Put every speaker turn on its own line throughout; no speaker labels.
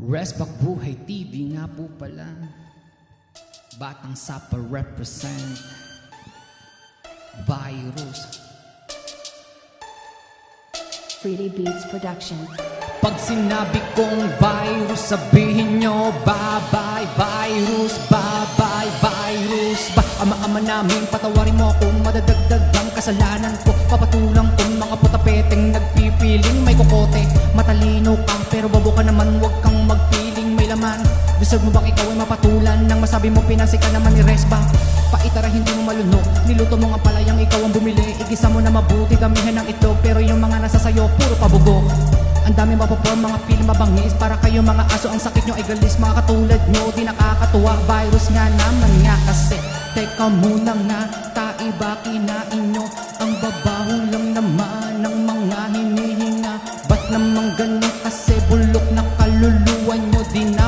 Resback Buhay TV nga po pala. Batang Sapa represent. Virus.
Freely Beats Production.
Pag sinabi kong virus, sabihin nyo Bye-bye virus, bye-bye virus Ba, ama-ama namin, patawarin mo kung madadagdag ang kasalanan ko Papatulang kong mga putapeteng nagpipiling May kokote, matalino ka Pero babo ka naman, gusto mo bang ikaw ay mapatulan? Nang masabi mo pinansi ka naman ni Resba. Paitara hindi mo malunok. Niluto mo nga palayang ikaw ang bumili. Igisa mo na mabuti, damihan ng itlog. Pero yung mga nasa sayo, puro pabugok ang dami mapaporm, mga film mabangis. Para kayo mga aso, ang sakit nyo ay galis. Mga katulad nyo, di nakakatuwa. Virus nga naman nga kasi. Teka muna nga, taiba kinain nyo? Ang babaho lang naman ng mga hinihinga. Ba't naman ganun kasi? Bulok na kaluluwa nyo Di na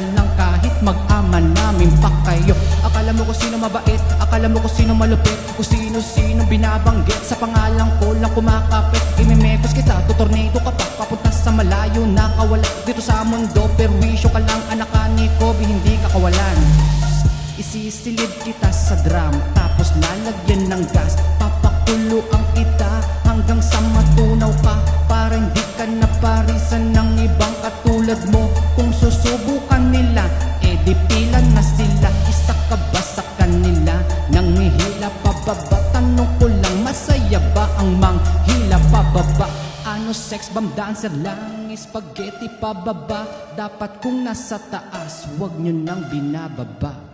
dasal lang kahit mag-ama namin pa kayo. Akala mo kung sino mabait, akala mo kung sino malupit Kung sino-sino binabanggit. Sa pangalan ko lang kumakapit Imimekos kita, tutornado ka pa. Papunta sa malayo, nakawala Dito sa mundo, perwisyo ka lang Anak ka ni Kobe, hindi ka kawalan. Isisilid kita sa drum Tapos lalagyan ng gas. Papakuluan kita hanggang sa matunaw ka Para hindi ka naparisan ng ibang katulad mo Nanghihila pababa Tanong ko lang, masaya ba ang manghila? Pababa? Ano sex bomb dancer lang, spaghetti pababa. Dapat kung nasa taas, wag nyo nang binababa